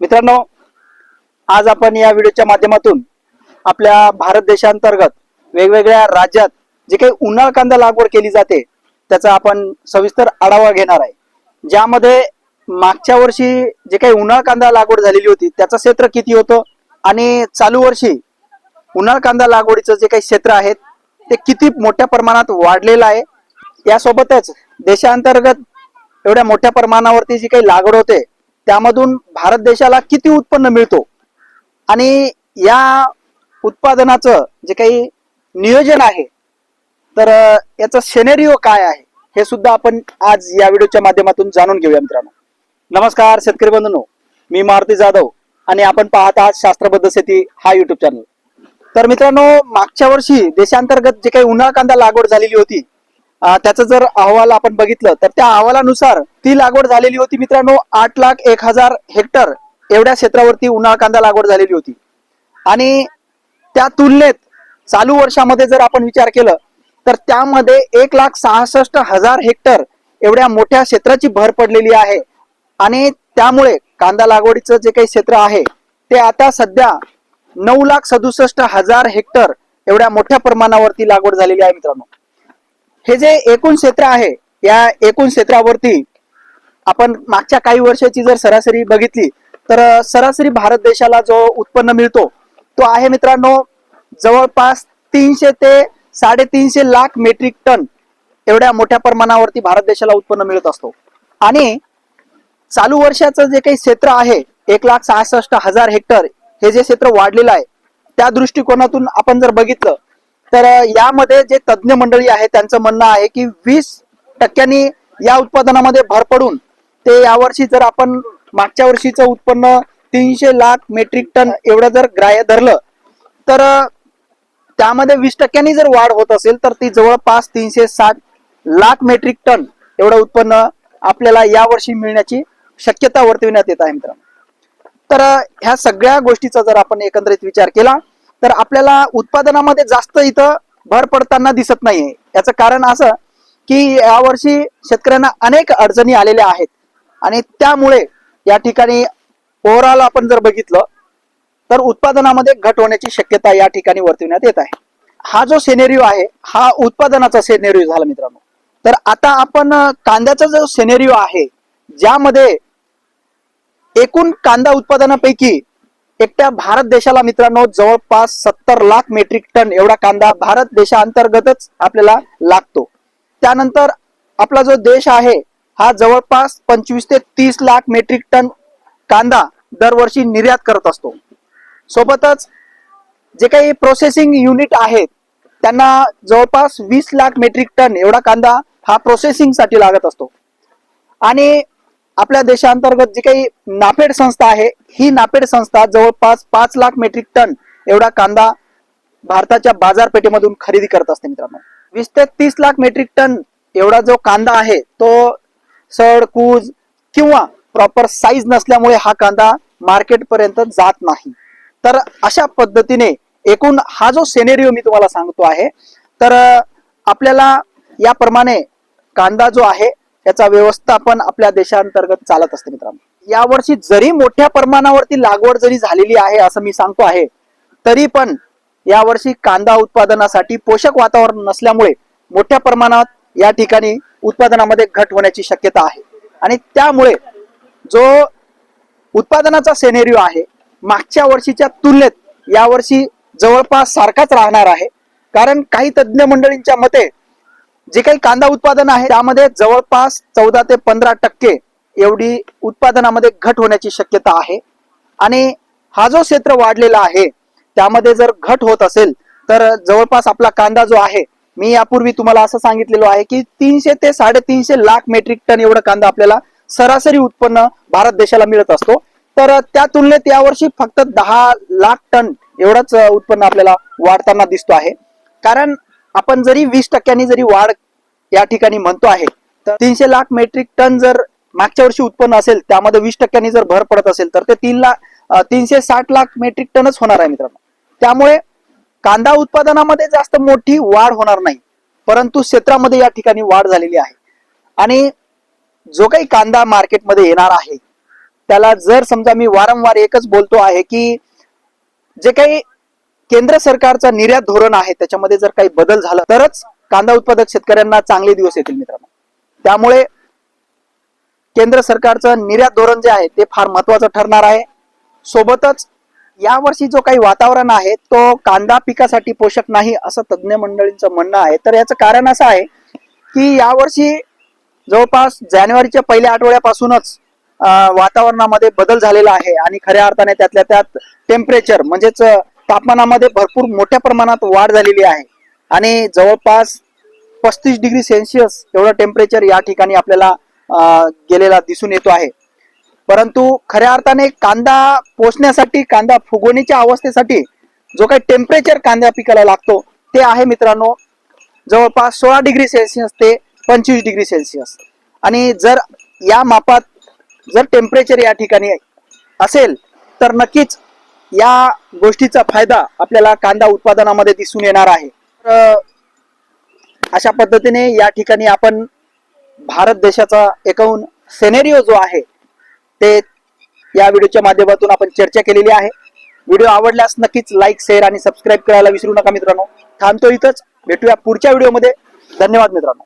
मित्रांनो आज आपण या व्हिडिओच्या माध्यमातून आपल्या भारत देशांतर्गत वेगवेगळ्या राज्यात जे काही उन्हाळ कांदा लागवड केली जाते त्याचा आपण सविस्तर आढावा घेणार आहे. ज्यामध्ये मागच्या वर्षी जे काही उन्हाळ कांदा लागवड झालेली होती त्याचं क्षेत्र किती होतं आणि चालू वर्षी उन्हाळ कांदा लागवडीचं जे काही क्षेत्र आहे ते किती मोठ्या प्रमाणात वाढलेलं आहे? यासोबतच देशांतर्गत एवढ्या मोठ्या प्रमाणावरती जी काही लागवड होते त्यामधून भारत देशाला किती उत्पन्न मिळतो? आणि या उत्पादनाचं जे काही नियोजन आहे तर याचा सेनेरिओ काय आहे? हे सुद्धा आपण आज या व्हिडिओच्या माध्यमातून जाणून घेऊया मित्रांनो. नमस्कार शेतकरी बंधूंनो. मी मारुती जाधव आणि आपण पाहत आहात शास्त्रबद्ध शेती हा युट्यूब चॅनल तर मित्रांनो मागच्या वर्षी देशांतर्गत जे काही उन्हाळ कांदा लागवड झालेली होती त्याचा जर अहवाल आपण बघितलं तर त्या अहवालानुसार ती लागवड झालेली होती मित्रांनो आठ लाख एक हजार हेक्टर एवढ्या क्षेत्रावरती उन्हाळ कांदा लागवड झालेली होती. आणि त्या तुलनेत चालू वर्षामध्ये जर आपण विचार केलं तर त्यामध्ये एक लाख सहासष्ट हजार हेक्टर एवढ्या मोठ्या क्षेत्राची भर पडलेली आहे. आणि त्यामुळे कांदा लागवडीचं जे काही क्षेत्र आहे ते आता सध्या नऊ लाख सदुसष्ट हजार हेक्टर एवढ्या मोठ्या प्रमाणावरती लागवड झालेली आहे मित्रांनो. हे जे एकूण क्षेत्र आहे या एकूण क्षेत्रावरती आपण मागच्या काही वर्षाची जर सरासरी बघितली तर सरासरी भारत देशाला जो उत्पन्न मिळतो तो आहे मित्रांनो जवळपास तीनशे ते साडेतीनशे लाख मेट्रिक टन एवढ्या मोठ्या प्रमाणावरती भारत देशाला उत्पन्न मिळत असतो. आणि चालू वर्षाचं जे काही क्षेत्र आहे एक लाख सहासष्ट हजार हेक्टर हे जे क्षेत्र वाढलेलं आहे त्या दृष्टिकोनातून आपण जर बघितलं तर यामध्ये जे तज्ज्ञ मंडळी आहे त्यांचं म्हणणं आहे की वीस टक्क्यांनी या उत्पादनामध्ये भर पडून ते यावर्षी जर आपण मागच्या वर्षीचं उत्पन्न तीनशे लाख मेट्रिक टन एवढं जर ग्राह्य धरलं तर त्यामध्ये वीस टक्क्यांनी जर वाढ होत असेल तर ती जवळपास तीनशे साठ लाख मेट्रिक टन एवढं उत्पन्न आपल्याला यावर्षी मिळण्याची शक्यता वर्तविण्यात येत आहे मित्रांनो. तर ह्या सगळ्या गोष्टीचा जर आपण एकंदरीत विचार केला तर आपल्याला उत्पादनामध्ये जास्त इथं भर पडताना दिसत नाहीये. याचं कारण असं की यावर्षी शेतकऱ्यांना अनेक अडचणी आलेल्या आहेत. आणि त्यामुळे या ठिकाणी ओव्हरऑल आपण जर बघितलं तर उत्पादनामध्ये घट होण्याची शक्यता या ठिकाणी वर्तविण्यात येत आहे. हा जो सेनेरिओ आहे हा उत्पादनाचा सेनेरिओ झाला मित्रांनो. तर आता आपण कांद्याचा जो सेनेरिओ आहे ज्यामध्ये एकूण कांदा उत्पादनापैकी एकट्या भारत देशाला मित्रांनो जवळपास सत्तर लाख मेट्रिक टन एवढा कांदा भारत देशांतर्गतच आपल्याला लागतो. त्यानंतर आपला जो देश आहे हा जवळपास पंचवीस ते तीस लाख मेट्रिक टन कांदा दरवर्षी निर्यात करत असतो. सोबतच जे काही प्रोसेसिंग युनिट आहेत त्यांना जवळपास वीस लाख मेट्रिक टन एवढा कांदा हा प्रोसेसिंगसाठी लागत असतो. आणि आपल्या देशांतर्गत जी काही नाफेड संस्था आहे ही नाफेड संस्था जवळपास पाच लाख मेट्रिक टन एवढा कांदा भारताच्या बाजारपेठेमधून खरेदी करत असते मित्रांनो. वीस ते तीस लाख मेट्रिक टन एवढा जो कांदा आहे तो सड कूज किंवा प्रॉपर साईज नसल्यामुळे हा कांदा मार्केट पर्यंत जात नाही. तर अशा पद्धतीने एकूण हा जो सेनेरिओ मी तुम्हाला सांगतो आहे तर आपल्याला याप्रमाणे कांदा जो आहे याचा व्यवस्थापन आपल्या देशांतर्गत चालत असते मित्रांनो. यावर्षी जरी मोठ्या प्रमाणावरती लागवड जरी झालेली आहे असं मी सांगतो आहे तरी पण यावर्षी कांदा उत्पादनासाठी पोषक वातावरण नसल्यामुळे मोठ्या प्रमाणात या ठिकाणी उत्पादनामध्ये घट होण्याची शक्यता आहे. आणि त्यामुळे जो उत्पादनाचा सेनेरिओ आहे मागच्या वर्षीच्या तुलनेत यावर्षी जवळपास सारखाच राहणार आहे. कारण काही तज्ज्ञ मंडळींच्या मते जे काही कांदा उत्पादन आहे त्यामध्ये जवळपास चौदा ते पंधरा टक्के एवढी उत्पादनामध्ये घट होण्याची शक्यता आहे. आणि हा जो क्षेत्र वाढलेला आहे त्यामध्ये जर घट होत असेल तर जवळपास आपला कांदा जो आहे मी यापूर्वी तुम्हाला असं सांगितलेलो आहे की तीनशे ते साडेतीनशे लाख मेट्रिक टन एवढं कांदा आपल्याला सरासरी उत्पन्न भारत देशाला मिळत असतो. तर त्या तुलनेत यावर्षी फक्त दहा लाख टन एवढंच उत्पन्न आपल्याला वाढताना दिसतो आहे. कारण आपण जरी वीस टक्क्यांनी जरी वाढ या ठिकाणी म्हणतो आहे तर तीनशे लाख मेट्रिक टन जर मागच्या वर्षी उत्पन्न असेल त्यामध्ये वीस टक्क्यांनी जर भर पडत असेल तर ते तीन लाख तीनशे साठ लाख मेट्रिक टनच होणार आहे मित्रांनो. त्यामुळे कांदा उत्पादनामध्ये जास्त मोठी वाढ होणार नाही परंतु क्षेत्रामध्ये या ठिकाणी वाढ झालेली आहे. आणि जो काही कांदा मार्केटमध्ये येणार आहे त्याला जर समजा मी वारंवार एकच बोलतो आहे की जे काही केंद्र सरकारचा निर्यात धोरण आहे त्याच्यामध्ये जर काही बदल झाला तरच कांदा उत्पादक शेतकऱ्यांना चांगले दिवस येतील मित्रांनो. त्यामुळे केंद्र सरकारचं निर्यात धोरण जे आहे ते फार महत्वाचं ठरणार आहे. सोबतच यावर्षी जो काही वातावरण आहे तो कांदा पिकासाठी पोषक नाही असं तज्ज्ञ मंडळींचं म्हणणं आहे. तर याचं कारण असं आहे की यावर्षी जवळपास जानेवारीच्या पहिल्या आठवड्यापासूनच वातावरणामध्ये बदल झालेला आहे. आणि खऱ्या अर्थाने त्यातल्या त्यात टेम्परेचर म्हणजेच तापमानामध्ये भरपूर मोठ्या प्रमाणात वाढ झालेली आहे. आणि जवळपास पस्तीस डिग्री सेल्सिअस एवढं टेम्परेचर या ठिकाणी आपल्याला गेलेला दिसून येतो आहे. परंतु खऱ्या अर्थाने कांदा पोचण्यासाठी कांदा फुगवणीच्या अवस्थेसाठी जो काही टेम्परेचर कांदा पिकाला लागतो ते आहे मित्रांनो जवळपास सोळा डिग्री सेल्सिअस ते पंचवीस डिग्री सेल्सिअस. आणि जर या मापात जर टेम्परेचर या ठिकाणी असेल तर नक्कीच या गोष्टीचा फायदा आपल्याला कांदा उत्पादनामध्ये दिसून येणार आहे. तर अशा पद्धतीने या ठिकाणी आपण भारत देशाचा एकूण सेनेरिओ जो आहे ते या व्हिडिओच्या माध्यमातून आपण चर्चा केलेली आहे. व्हिडिओ आवडल्यास नक्कीच लाईक शेअर आणि सबस्क्राईब करायला विसरू नका मित्रांनो. थांबतो इथंच. भेटूया पुढच्या व्हिडिओमध्ये. धन्यवाद मित्रांनो.